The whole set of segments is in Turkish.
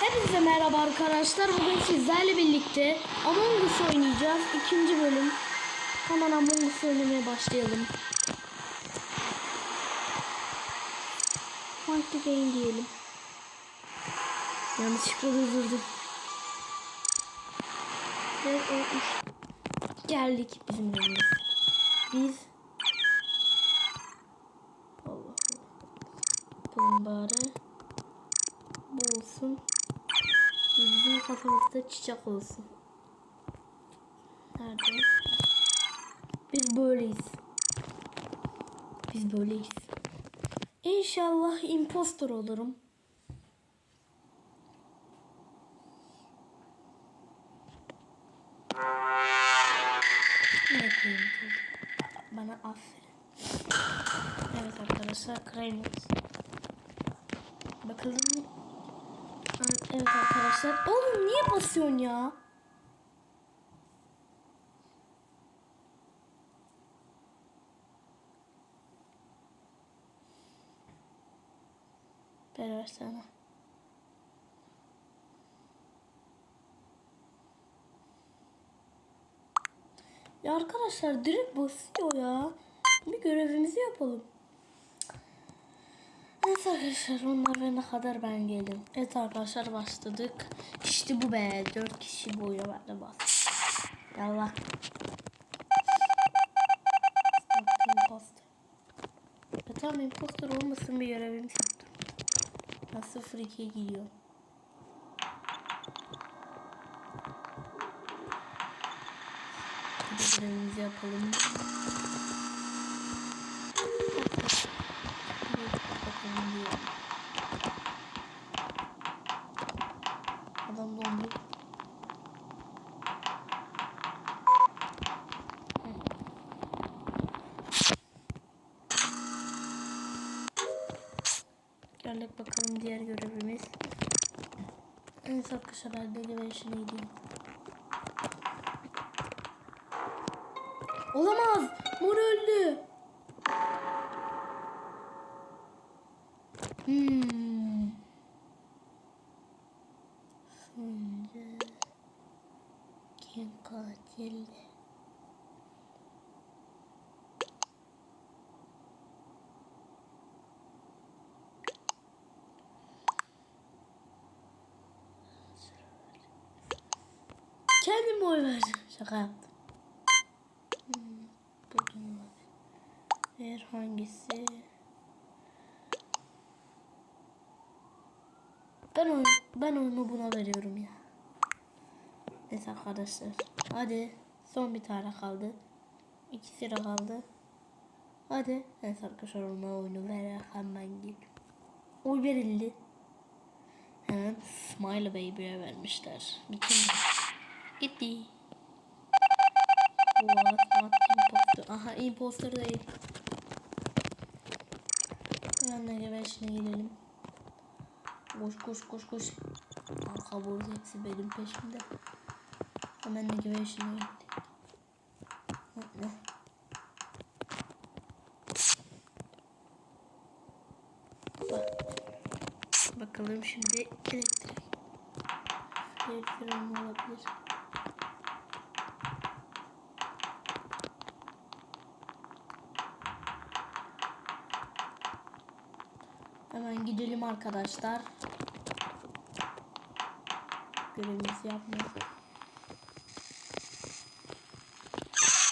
Hepinize merhaba arkadaşlar. Bugün sizlerle birlikte Among Us oynayacağız. İkinci bölüm. Hemen Among Us oynamaya başlayalım. Fight the game diyelim. Yanlışlıkla durdurdum. Ve o iş- Geldik bizim yerimiz. Biz Allah Allah. Bulun bari. Bu olsun. Bizim kafamızda çiçek olsun. Nerede? Biz böyleyiz. Biz böyleyiz. İnşallah impostor olurum. Bana aferin. Evet arkadaşlar Kramus. Bakalım. Evet arkadaşlar. Oğlum niye basıyorsun ya? Ver versene. Ya arkadaşlar direkt basıyor ya. Bir görevimizi yapalım. Evet arkadaşlar onlar ve ne kadar ben geldim. Evet arkadaşlar başladık. İşte bu be. Dört kişi bu oyuna ben de bas. Yallah. Imposter. E tamam imposter olmasın bir görevimiz yaptım. Ben 0-2'ye gidiyor. Hadi görevimizi yapalım. Bakalım diyor. Adam dondu. Geldik bakalım diğer görevimiz. Evet arkadaşlar ben de güvenişine gideyim. Olamaz. Mor öldü. Hmm. Şimdi kim katil? Kendim oy verdim. Şaka yaptım. Hmm, buldum. Ver hangisi? Ben oyun, ben oyunu buna veriyorum ya. Neyse arkadaşlar. Hadi. Son bir tane kaldı. İki sıra kaldı. Hadi. Neyse arkadaşlar ona oyunu ver. Hemen git. Oy verildi. Hemen Smile Baby'ye vermişler. Bütün gitti. What? What? Imposter. Aha imposter değil. Hemen de gebeşine gidelim. Koş koş koş koş. Arka boz hepsi benim peşimde. Hemen de gebeşine gittik. Bakalım şimdi elektrik. Elektrik olabilir. Hemen gidelim arkadaşlar. Görevimizi yapmaya.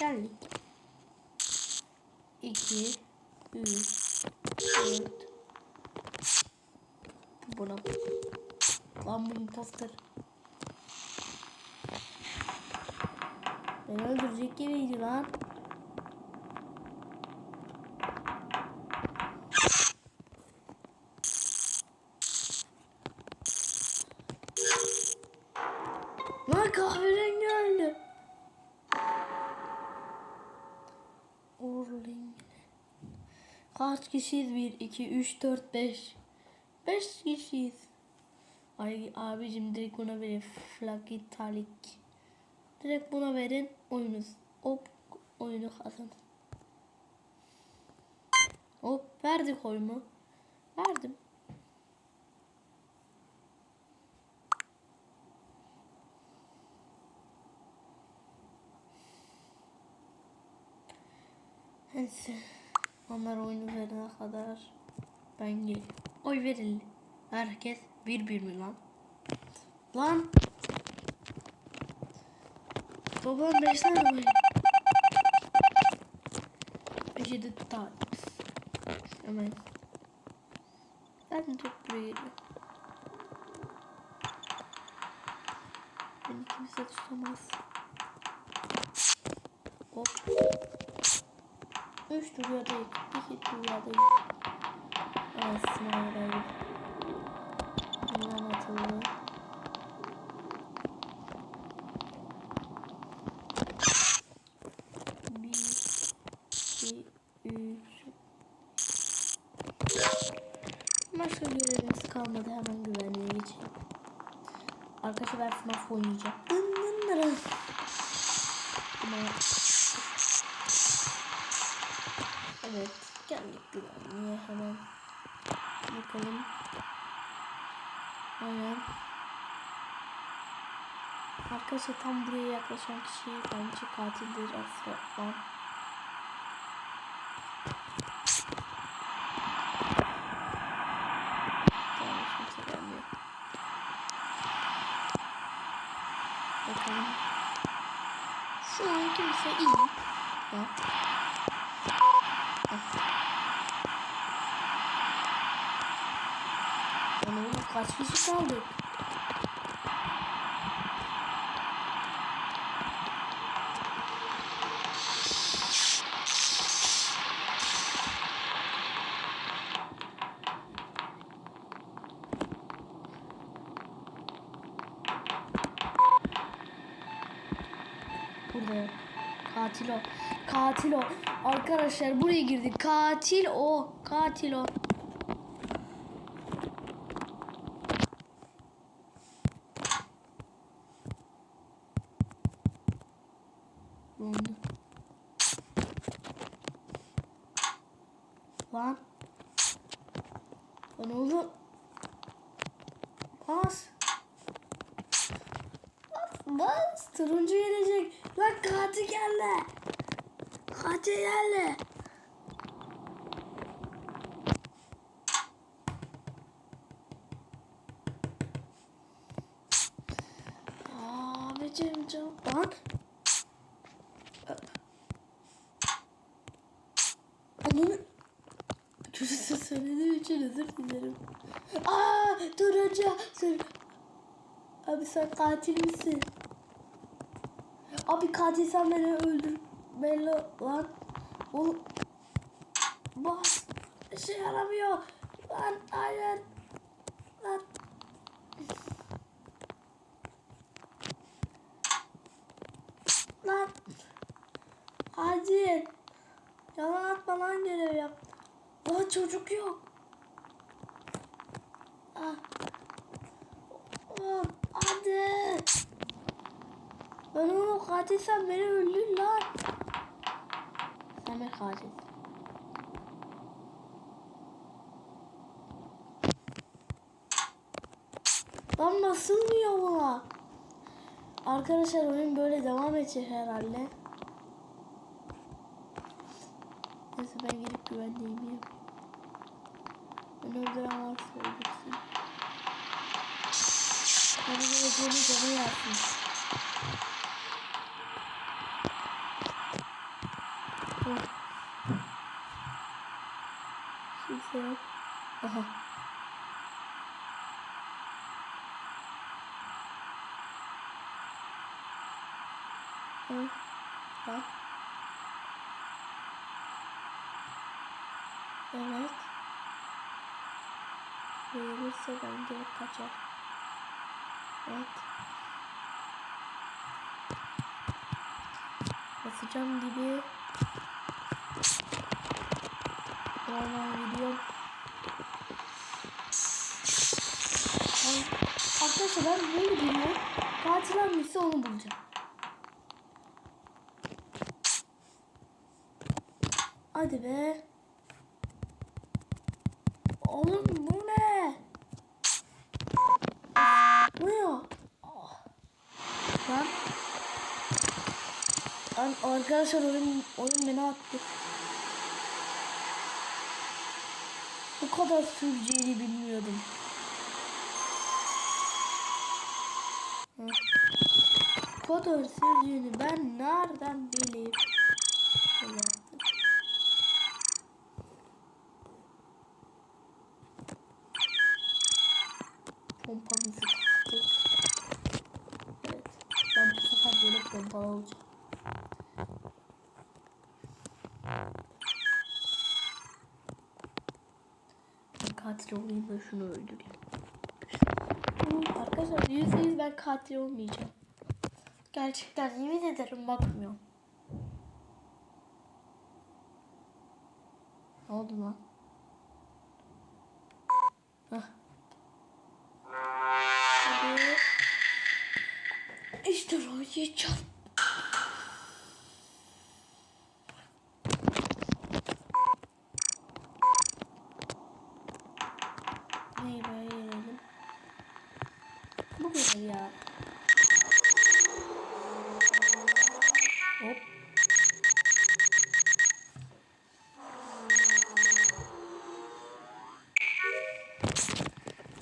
Geldik. 2 3 4 Buna Lan bu imposter. Beni öldürecek gibiydi lan. Lan kahverengi öldü. Orling. Kaç kişiyiz? 1, 2, 3, 4, 5. 5 kişiyiz. Ay abicim direkt buna verin. Flagitalik. Direkt buna verin. Oyunuz. Hop oyunu kazanın. Hop verdik oyunu. Verdim. Neyse. Onlar oyunu verene kadar ben gel. Oy verildi. Herkes bir bir mi lan? Lan. Babam beş tane oyun. Yedi tane. Hemen. Ben çok buraya geliyorum. Beni kimse tutamaz. Hop. Üç rüyadayım. İki rüyadayım. Aslında öyle. Bundan atıldı. Başka görevimiz kalmadı. Hemen güvenliğe geçelim. Arkadaşlar ben FNAF oynayacağım. Dın dın dırın. Ama Evet, geldik güvenliğe hemen. Bakalım. Aynen. Arkadaşlar tam buraya yaklaşan kişi bence katildir gelmiyor. Bakalım. Şu an kimse iyi. Ya. Ama oğlum kaç kişi yok. Katil o. Katil o. Arkadaşlar buraya girdik. Katil o. Katil o. Dondu. Lan. Lan oğlum. Bas. Bas. Turuncu gelecek. Lan katil geldi. Katil geldi. Abicim canım. Lan. Ananı... Çocuksa söylediğim için özür dilerim. Aa turuncu. Sen... Abi sen katil misin? Abi katil sen beni öldür. Belli lan. Oğlum. Bas. İşe yaramıyor. Lan hayır. Lan. Yalan atma lan görev yap. Lan çocuk yok. Ah. Hadi. Ben onu katil sen beni öldür lan. Sen beni katil. Lan basılmıyor buna. Arkadaşlar oyun böyle devam edecek herhalde. Ben gelip güvenliğimi yapayım. Ben öldüren varsa öldürsün. Beni geleceğini canı yapsın. Kimse yok. Aha. Bak. Evet. Verilirse ben direkt kaçar. Evet. Basacağım gibi. Normal gidiyorum. Arkadaşlar ben böyle biliyorum. Katil hangisi onu bulacağım. Hadi be. Oğlum Buraya. Oh. Lan. Lan arkadaşlar oyun, oyun beni attı. Bu kadar süreceğini bilmiyordum. Bu kadar süreceğini ben nereden bileyim? Pompamızı katil olayım da şunu öldüreyim. Arkadaşlar yüzde yüz ben katil olmayacağım. Gerçekten yemin ederim bakmıyorum. Ne oldu lan? Hah. Hadi. İşte Roy'u çal. Neyi böyle yerelim? Bu kadar ya. Hop.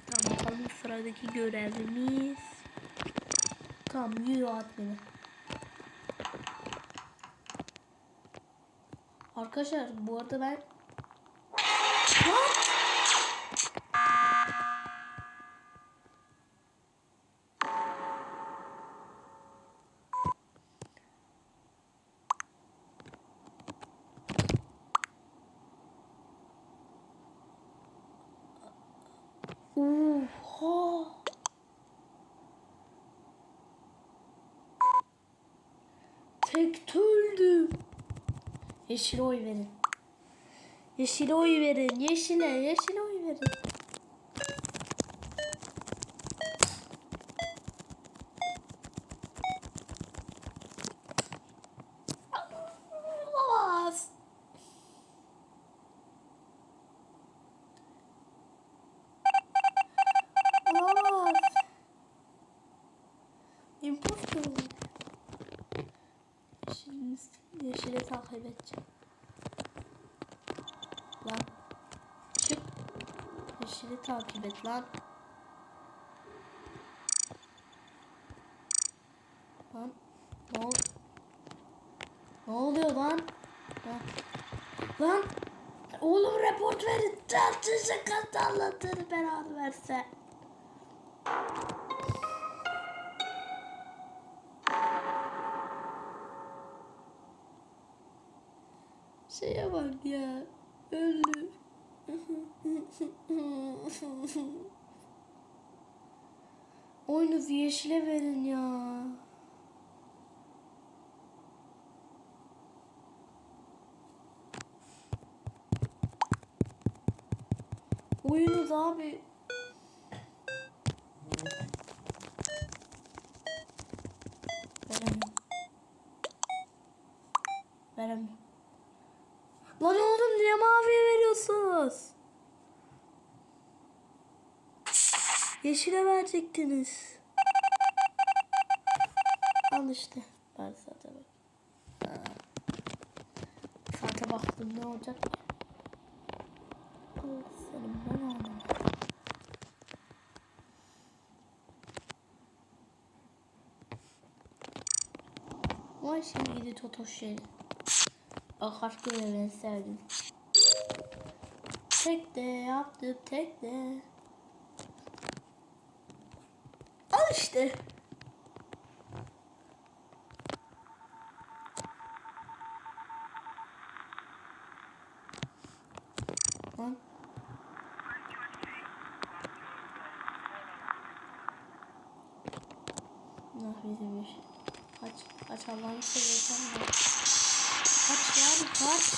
Tamam bakalım sıradaki görevimiz. Tamam yürü at beni. Arkadaşlar bu arada ben Lan! Oha! Tek öldüm. Yeşile oy verin. Yeşile oy verin. Yeşile, yeşile oy verin. Olamaz. Olamaz. Imposter. Şimdi yeşile takip edeceğim. Lan. Çık. Yeşili takip et lan. Lan. Ne ol? Ne oluyor lan? Lan. Lan. Oğlum report verin. Tartışın kaç anlatır Şeye bak ya. Öldü. Oyunu yeşile verin ya. Oyunuz abi. Lan oğlum niye maviye veriyorsunuz? Yeşile verecektiniz. Al işte. Ben zaten bak. Saate baktım ne olacak? Allah senin ben anlamadım. Vay şimdi gidi totoş. Öyle ben sevdim. Tek de yaptım tek de. Al işte. Lan. Ah bizim iş. Kaç, kaç Allah'ını seviyorsan. Kaç yani kaç.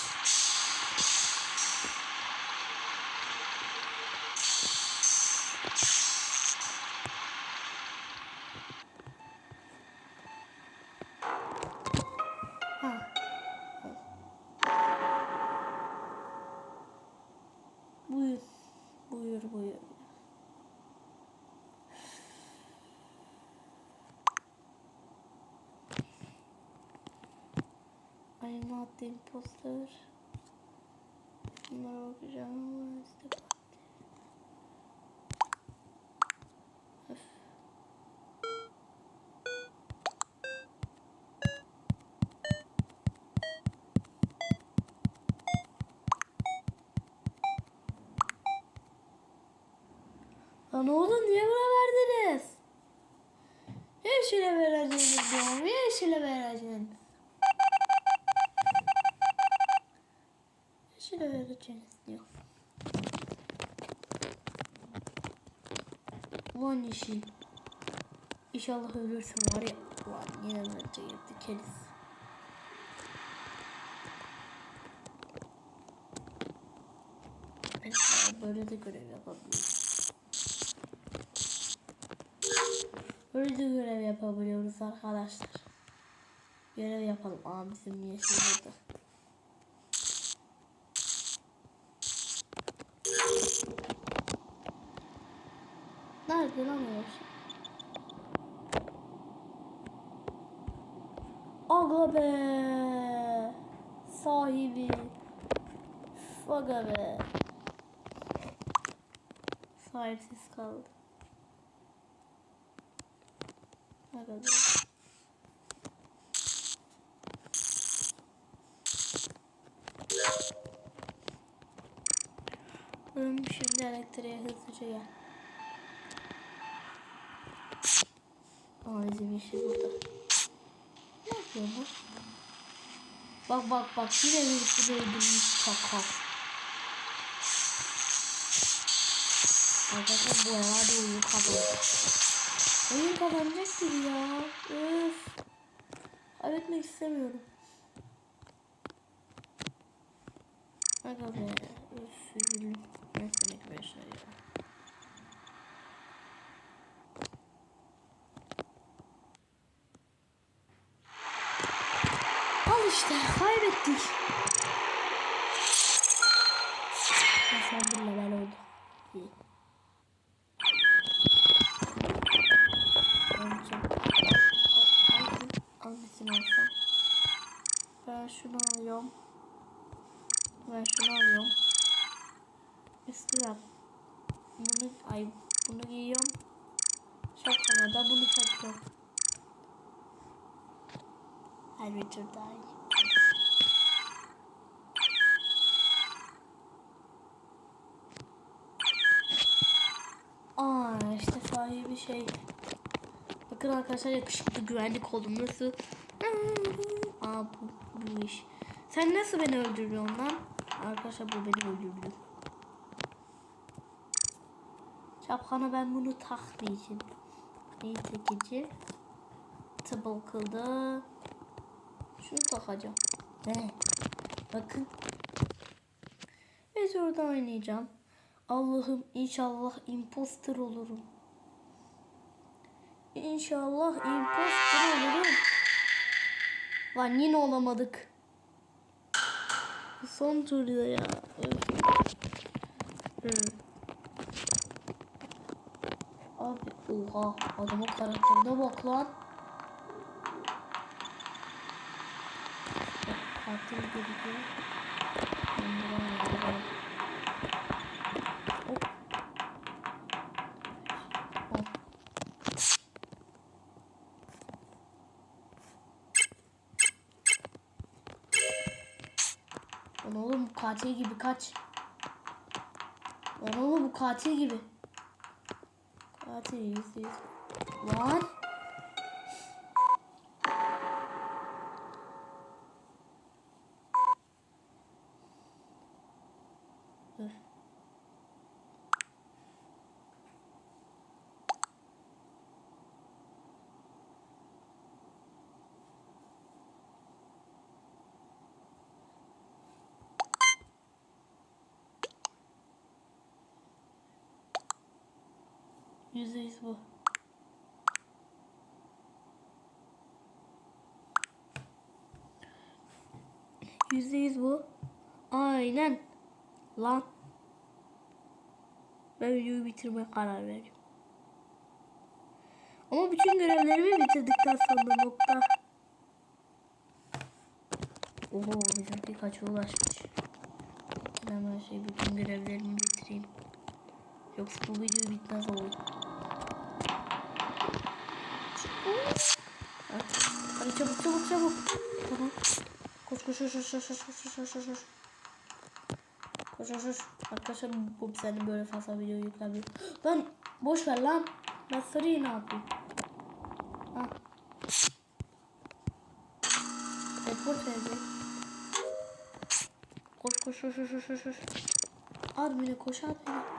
Ha. Buyur. Buyur I am not the imposter. Bunlara bakacağım ama işte Öf. Lan oğlum niye buna verdiniz? Yeşile vereceğiz diyorum. Yeşile vereceğiz. Vereceğiniz diyor. Ulan yeşil. İnşallah ölürsün var ya. Ulan yine bence girdi keriz. Mesela böyle de görev yapabiliyoruz. Böyle de görev yapabiliyoruz arkadaşlar. Görev yapalım. Aa yeşil burada. Nerede lan o yeşil? Aga be. Sahibi. Aga be. Sahipsiz kaldı. Aga be. Şimdi elektriğe hızlıca gel. Aa bizim yeşil burada. Ne yapıyor bu? Bak bak bak yine birisi öldürmüş çakal. Arkadaşlar bu herhalde oyun kazanacak. Oyun kazanacak gibi ya. Öf. Kaybetmek istemiyorum. Aga be. Öf ne kadar şey ya. İşte kaybettik. Son bir level oldu. İyi. Hangisini alsam? Ben şunu alıyorum. Ben şunu alıyorum. Üstüne bunu ay bunu giyiyorum. Şapkama da bunu takıyorum. Her bir tur daha iyi. Aa sahibi şey. Bakın arkadaşlar yakışıklı güvenlik oldum nasıl? Aa bu, bu iş. Sen nasıl beni öldürüyorsun lan? Arkadaşlar bu beni öldürdü. Şapkana ben bunu takmayacağım. Neyi takacağım? Tıbıl kıldı. Şunu takacağım. Ne? Bakın. Ve orada oynayacağım. Allah'ım inşallah imposter olurum. İnşallah imposter olurum. Lan yine olamadık. Son turda ya. Hı. Abi oha adamın karakterine bak lan. Katil gerekiyor. Hop. Hop. Lan oğlum bu katil gibi kaç. Lan oğlum bu katil gibi. Katil yüzde yüz. Lan. %100 bu. %100 bu. Aynen. Lan. Ben videoyu bitirmeye karar verdim. Ama bütün görevlerimi bitirdikten sonra nokta. Oho bizimki kaça ulaşmış. Ben her şeyi bütün görevlerimi bitireyim. Yoksa bu video bitmez olur. Hadi çabuk çabuk çabuk. Tamam. Koş koş koş koş koş koş koş koş koş koş. Koş koş koş. Arkadaşlar bu bir sene böyle fazla video yüklenmiyor. Lan boş ver lan. Ben sarıyı ne yapayım? Ha. Teleport verecek. Koş koş koş koş koş koş. Armine koş Armine.